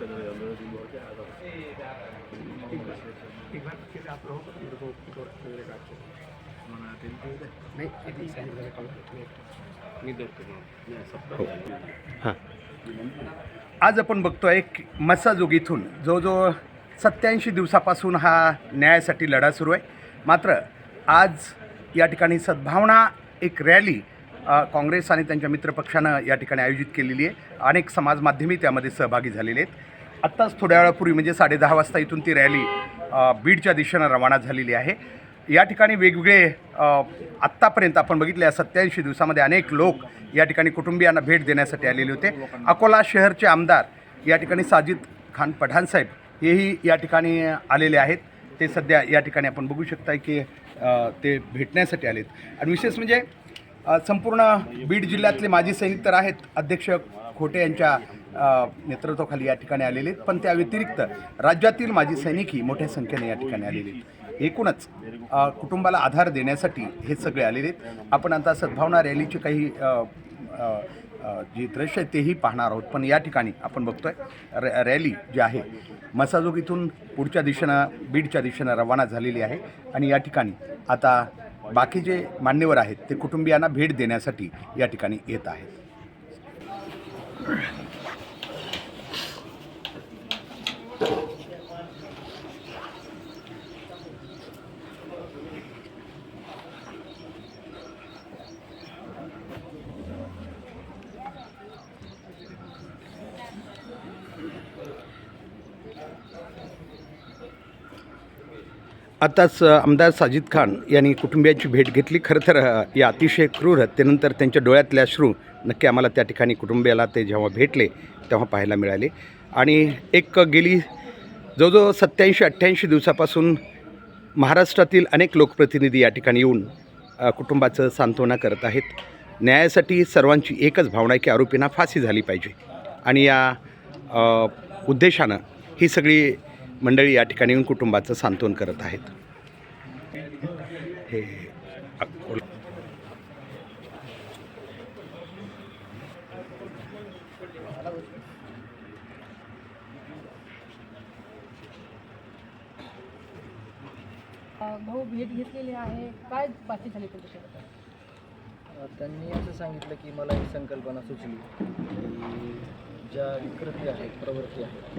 आज हां. आज आपण बघतोय की मस्साजोग इथून. जवळजवळ सत्याऐंशी दिवसापासून हा न्यायासाठी लढा सुरू आहे. मात्र आज या ठिकाणी सद्भावना एक रॅली काँग्रेस आणि त्यांच्या मित्रपक्षानं या ठिकाणी आयोजित केलेली आहे. अनेक समाजमाध्यमही त्यामध्ये सहभागी झालेले आहेत. आत्ताच थोड्या वेळापूर्वी म्हणजे साडे दहा वाजता इथून ती रॅली बीडच्या दिशेनं रवाना झालेली आहे. या ठिकाणी वेगवेगळे आत्तापर्यंत आपण बघितले सत्याऐंशी दिवसामध्ये अनेक लोक या ठिकाणी कुटुंबियांना भेट देण्यासाठी आलेले होते. अकोला शहरचे आमदार या ठिकाणी साजिद खान पठाणसाहेब हेही या ठिकाणी आलेले आहेत. ते सध्या या ठिकाणी आपण बघू शकता की ते भेटण्यासाठी आलेत. आणि विशेष म्हणजे संपूर्ण बीड जिल्ह्यातले माजी सैनिक तर आहेत. अध्यक्ष खोटे यांच्या नेतृत्वाखाली या ठिकाणी आलेले आहेत. पण त्या व्यतिरिक्त राज्यातील माजी सैनिकही मोठ्या संख्येने या ठिकाणी आलेले आहेत. एकूणच कुटुंबाला आधार देण्यासाठी हे सगळे आलेले आहेत. आपण आता सद्भावना रॅलीचे काही जे दृश्य आहे तेही पाहणार आहोत. पण या ठिकाणी आपण बघतोय रॅ रॅली जी आहे मसाजोग इथून पुढच्या दिशेनं बीडच्या दिशेनं रवाना झालेली आहे. आणि या ठिकाणी आता बाकी जे मान्यवर आहेत ते कुटुंबियांना भेट देण्यासाठी या ठिकाणी येत आहेत. आताच आमदार साजिद खान यांनी कुटुंबियांची भेट घेतली. खरं तर या अतिशय क्रूर हत्येनंतर त्यांच्या डोळ्यातले अश्रू नक्की आम्हाला त्या ठिकाणी कुटुंबियाला ते जेव्हा भेटले तेव्हा पाहायला मिळाले. आणि एक गेली जवळजवळ सत्याऐंशी अठ्ठ्याऐंशी दिवसापासून महाराष्ट्रातील अनेक लोकप्रतिनिधी या ठिकाणी येऊन कुटुंबाचं सांत्वना करत आहेत. न्यायासाठी सर्वांची एकच भावना आहे की आरोपींना फाशी झाली पाहिजे. आणि या उद्देशानं ही सगळी मंडळी या ठिकाणी येऊन कुटुंबाचं सांत्वन करत आहेत. हे भाऊ भेट घेतलेली आहे. काय बातचीत झाली तुमच्यासोबत? त्यांनी असं सांगितलं की मला एक संकल्पना सुचली. की ज्या विकृती आहेत प्रवृत्ती आहेत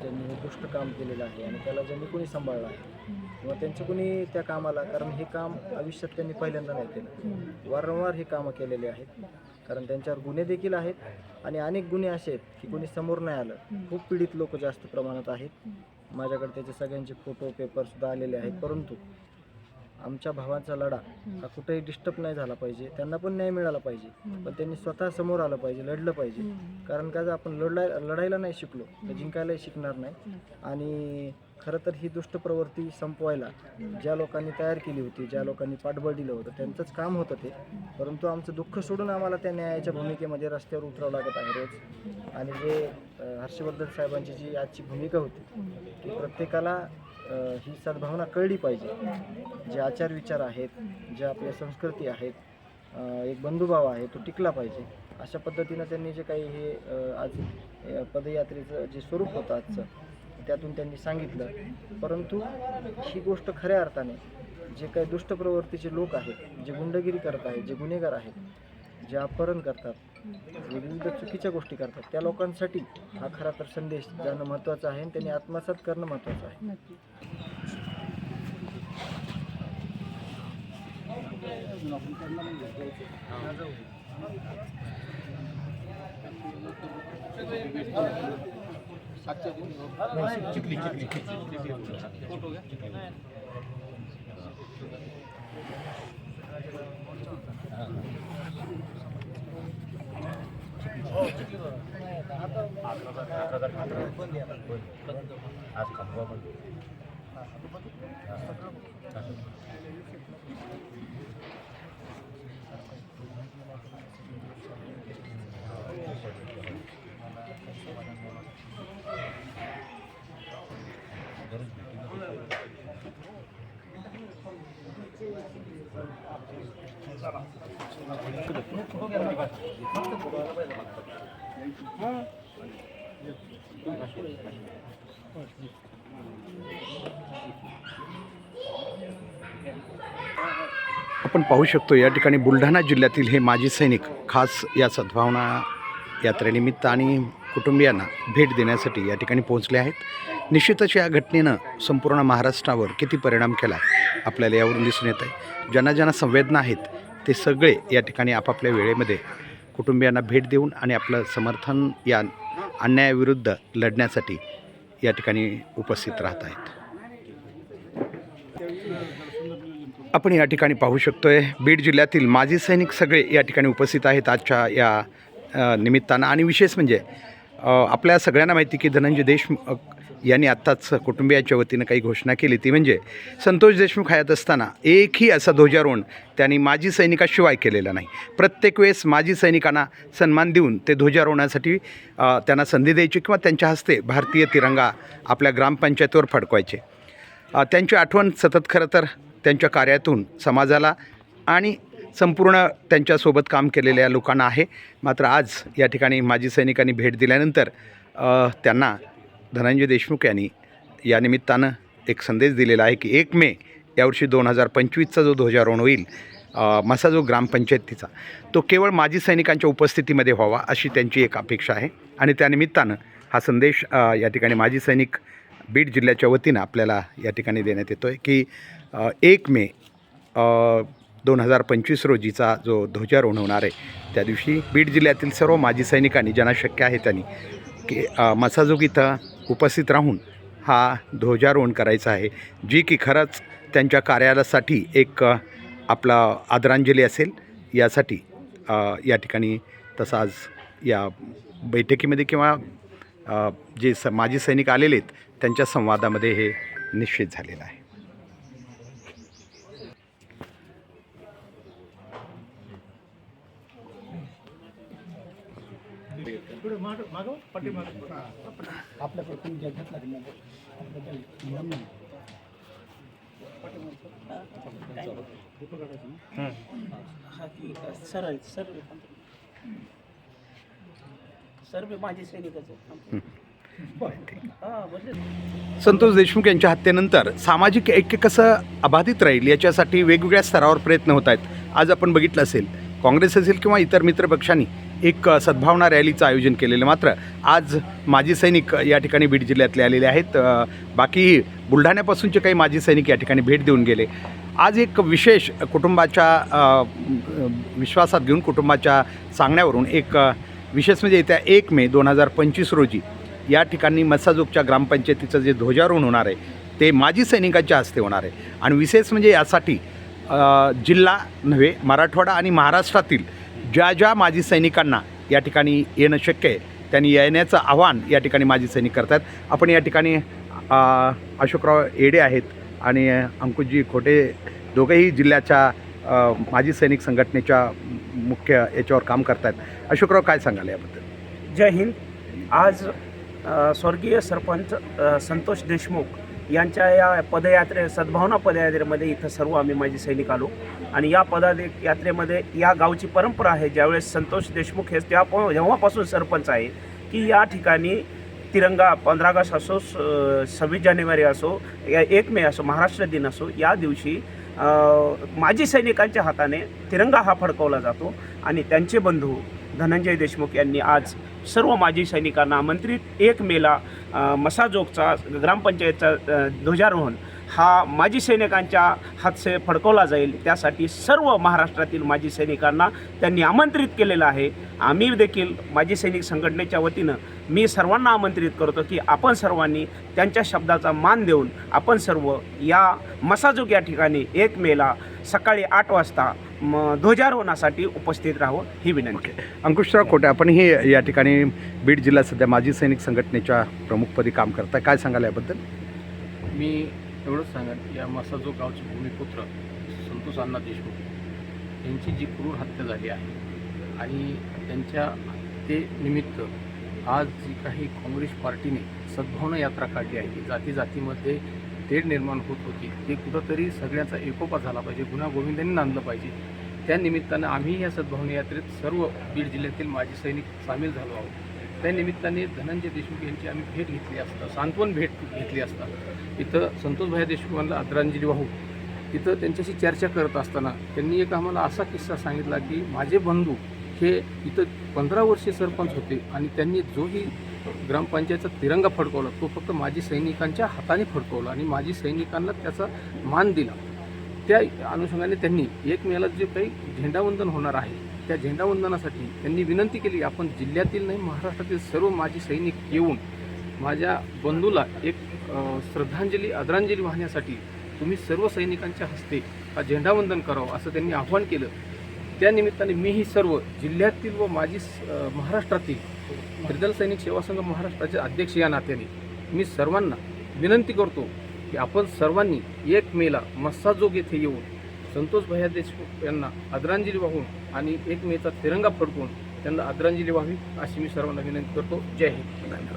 ज्यांनी हे दुष्ट काम केलेलं आहे आणि त्याला ज्यांनी कोणी सांभाळलं आहे किंवा त्यांचं कोणी त्या कामाला कारण हे काम आयुष्यात त्यांनी पहिल्यांदा नाही केलं. वारंवार हे कामं केलेले आहेत कारण त्यांच्यावर गुन्हे देखील आहेत आणि अनेक गुन्हे असे आहेत की कोणी समोर नाही आलं. खूप पीडित लोक जास्त प्रमाणात आहेत. माझ्याकडे त्याचे सगळ्यांचे फोटो पेपरसुद्धा आलेले आहेत. परंतु आमच्या भावाचा लढा हा कुठेही डिस्टर्ब नाही झाला पाहिजे. त्यांना पण न्याय मिळाला पाहिजे. पण त्यांनी स्वतः समोर आलं पाहिजे लढलं पाहिजे. कारण का जर आपण लढाय लढायला नाही शिकलो तर जिंकायलाही शिकणार नाही. आणि खरं तर ही दुष्ट प्रवृत्ती संपवायला ज्या लोकांनी तयार केली होती ज्या लोकांनी पाठबळ दिलं होतं त्यांचंच काम होतं ते. परंतु आमचं दुःख सोडून आम्हाला त्या न्यायाच्या भूमिकेमध्ये रस्त्यावर उतरावं लागत आहे रोज. आणि जे हर्षवर्धन साहेबांची जी आजची भूमिका होती की प्रत्येकाला ही सद्भावना कळली पाहिजे. जे आचार विचार आहेत ज्या आपल्या संस्कृती आहेत एक बंधुभाव आहे तो टिकला पाहिजे. अशा पद्धतीनं त्यांनी जे काही हे आज पदयात्रेचं जे स्वरूप होतं आजचं त्यातून त्यांनी सांगितलं. परंतु ही गोष्ट खऱ्या अर्थाने जे काही दुष्ट प्रवृत्तीचे लोक आहेत जे गुंडगिरी करत आहेत जे गुन्हेगार आहेत जे अपहरण करतात विविध चुकीच्या गोष्टी करतात. त्या लोकांसाठी हा खरा तर संदेश जाणं महत्त्वाचा आहे आणि त्यांनी आत्मसात करणं महत्त्वाचं आहे. आज खंबा पण गरज भेटी आपण पाहू शकतो या ठिकाणी बुलढाणा जिल्ह्यातील हे माजी सैनिक खास या सद्भावना यात्रेनिमित्त आणि कुटुंबियांना भेट देण्यासाठी या ठिकाणी पोहोचले आहेत. निश्चितच या घटनेनं संपूर्ण महाराष्ट्रावर किती परिणाम केला आपल्याला यावरून दिसून येत आहे ज्यांना ज्यांना संवेदना आहेत ते सगळे या ठिकाणी आपापल्या वेळेमध्ये कुटुंबियांना भेट देऊन आणि आपलं समर्थन या अन्यायाविरुद्ध लढण्यासाठी या ठिकाणी उपस्थित राहत आहेत. आपण या ठिकाणी पाहू शकतो आहे बीड जिल्ह्यातील माजी सैनिक सगळे या ठिकाणी उपस्थित आहेत आजच्या या निमित्तानं. आणि विशेष म्हणजे आपल्या सगळ्यांना माहिती की धनंजय देशमुख यांनी आत्ताच कुटुंबियाच्या वतीनं काही घोषणा केली. ती म्हणजे संतोष देशमुख हयात असताना एकही असा ध्वजारोहण त्यांनी माजी सैनिकाशिवाय केलेला नाही. प्रत्येक वेळेस माजी सैनिकांना सन्मान देऊन ते ध्वजारोहणासाठी त्यांना संधी द्यायची किंवा त्यांच्या हस्ते भारतीय तिरंगा आपल्या ग्रामपंचायतीवर फडकवायचे. त्यांची आठवण सतत खरं तर त्यांच्या कार्यातून समाजाला आणि संपूर्ण त्यांच्यासोबत काम केलेल्या लोकांना आहे. मात्र आज या ठिकाणी माजी सैनिकांनी भेट दिल्यानंतर त्यांना धनंजय देशमुख यांनी या निमित्तानं एक संदेश दिलेला आहे की एक मे यावर्षी दोन हजार पंचवीसचा जो ध्वजारोहण होईल मसा जो ग्रामपंचायतीचा तो केवळ माजी सैनिकांच्या उपस्थितीमध्ये व्हावा अशी त्यांची एक अपेक्षा आहे. आणि त्यानिमित्तानं हा संदेश या ठिकाणी माजी सैनिक बीड जिल्ह्याच्या वतीनं आपल्याला या ठिकाणी देण्यात येतो आहे की एक मे दोन हजार पंचवीस रोजीचा जो ध्वजारोहण होणार आहे त्या दिवशी बीड जिल्ह्यातील सर्व माजी सैनिकांनी ज्यांना शक्य आहे त्यांनी की मसाजोग इथं उपस्थित राहून हा ध्वजारोहण करायचा आहे जी की खरंच त्यांच्या कार्यालयासाठी एक आपला आदरांजली असेल. यासाठी या ठिकाणी तसं आज या बैठकीमध्ये किंवा जे स माजी सैनिक आलेले आहेत त्यांच्या संवादामध्ये हे निश्चित झालेलं आहे. घेतला मोबाईल. सर्व माझे सैनिकच संतोष देशमुख यांच्या हत्येनंतर सामाजिक ऐक्य कसं अबाधित राहील याच्यासाठी वेगवेगळ्या स्तरावर प्रयत्न होत आहेत. आज आपण बघितलं असेल काँग्रेस असेल किंवा इतर मित्र पक्षांनी एक सद्भावना रॅलीचं आयोजन केलेलं मात्र आज माजी सैनिक या ठिकाणी बीड जिल्ह्यातले आलेले आहेत. बाकी बुलढाण्यापासूनचे काही माजी सैनिक या ठिकाणी भेट देऊन गेले. आज एक विशेष कुटुंबाच्या विश्वासात घेऊन कुटुंबाच्या सांगण्यावरून एक विशेष म्हणजे येत्या एक मे दोन हजार पंचवीस रोजी या ठिकाणी मसाजोगच्या ग्रामपंचायतीचं जे ध्वजारोहण होणार आहे ते माजी सैनिकांच्या हस्ते होणार आहे. आणि विशेष म्हणजे यासाठी जिल्हा नव्हे मराठवाडा आणि महाराष्ट्रातील ज्या ज्या माजी सैनिकांना या ठिकाणी येणं शक्य आहे त्यांनी येण्याचं आव्हान या ठिकाणी माजी सैनिक करतात आपण या ठिकाणी अशोकराव येडे आहेत आणि अंकुशजी खोटे दोघेही जिल्ह्याच्या माजी सैनिक संघटनेच्या मुख्य याच्यावर काम करतात अशोकराव काय सांगाल याबद्दल? जय हिंद. आज स्वर्गीय सरपंच संतोष देशमुख यांच्या या पदयात्रे सद्भावना पदयात्रेमध्ये इथं सर्व आम्ही माझे सैनिक आलो. आणि या पदा यात्रेमध्ये या गावची परंपरा आहे ज्यावेळेस संतोष देशमुख हे त्या जेव्हापासून सरपंच आहे की या ठिकाणी तिरंगा पंधरा ऑगस्ट असो स- सव्वीस जानेवारी असो या एक मे असो महाराष्ट्र दिन असो या दिवशी माजी सैनिकांच्या हाताने तिरंगा हा फडकवला जातो. आणि त्यांचे बंधू धनंजय देशमुख यांनी आज सर्व माजी सैनिकांना आमंत्रित. एक मेला मसाजोगचा ग्रामपंचायतचा ध्वजारोहण हा माजी सैनिकांच्या हातसे फडकवला जाईल. त्यासाठी सर्व महाराष्ट्रातील माजी सैनिकांना त्यांनी आमंत्रित केलेलं आहे. आम्ही देखील माजी सैनिक संघटनेच्या वतीनं मी सर्वांना आमंत्रित करतो की आपण सर्वांनी त्यांच्या शब्दाचा मान देऊन आपण सर्व या मसाजोग या ठिकाणी एक मेला सकाळी आठ वाजता म ध्वजारोहणासाठी उपस्थित राहावं ही विनंती. अंकुशराव खोटे आपण हे या ठिकाणी बीड जिल्हा सध्या माजी सैनिक संघटनेच्या प्रमुखपदी काम करताय. काय सांगाल याबद्दल? मी एवढंच सांगेन या मसाजो गावचे भूमिपुत्र संतोष अण्णा देशमुख यांची जी क्रूर हत्या झाली आहे आणि त्यांच्या हत्येनिमित्त आज जी काही काँग्रेस पार्टीने सद्भावना यात्रा काढली आहे जाती जातीमध्ये तेढ निर्माण होत होती. ते कुठंतरी सगळ्यांचा एकोपा झाला पाहिजे. गुन्हा गोविंदांनी नांदलं पाहिजे. त्या निमित्तानं आम्ही या सद्भावना यात्रेत सर्व बीड जिल्ह्यातील माजी सैनिक सामील झालो आहोत. त्या निमित्ताने धनंजय देशमुख यांची आम्ही भेट घेतली असता सांत्वन भेट घेतली असता इथं संतोषभाई देशमुखांना आदरांजली वाहू तिथं त्यांच्याशी चर्चा करत असताना त्यांनी एक आम्हाला असा किस्सा सांगितला की माझे बंधू हे इथं पंधरा वर्षे सरपंच होते आणि त्यांनी जोही ग्रामपंचायतचा तिरंगा फडकवला. तो फक्त माजी सैनिकांच्या हाताने फडकवला आणि माजी सैनिकांना त्याचा मान दिला. त्या अनुषंगाने त्यांनी एक मेला जे काही झेंडावंदन होणार आहे त्या झेंडावंदनासाठी त्यांनी विनंती केली आपण जिल्ह्यातील नाही महाराष्ट्रातील सर्व माजी सैनिक येऊन माझ्या बंधूला एक श्रद्धांजली आदरांजली वाहण्यासाठी तुम्ही सर्व सैनिकांच्या हस्ते हा झेंडावंदन करावं असं त्यांनी आव्हान केलं. त्या निमित्ताने मी ही सर्व जिल्ह्यातील व माझी स- महाराष्ट्रातील त्रिदल सैनिक सेवा संघ महाराष्ट्राचे अध्यक्ष या नात्याने मी सर्वांना विनंती करतो की आपण सर्वांनी एक मेला मस्साजोग येथे येऊन संतोष भैया देशमुख यांना आदरांजली वाहून आणि एक मेचा तिरंगा फडकून त्यांना आदरांजली व्हावी अशी मी सर्वांना विनंती करतो. जय हिंद. धन्यवाद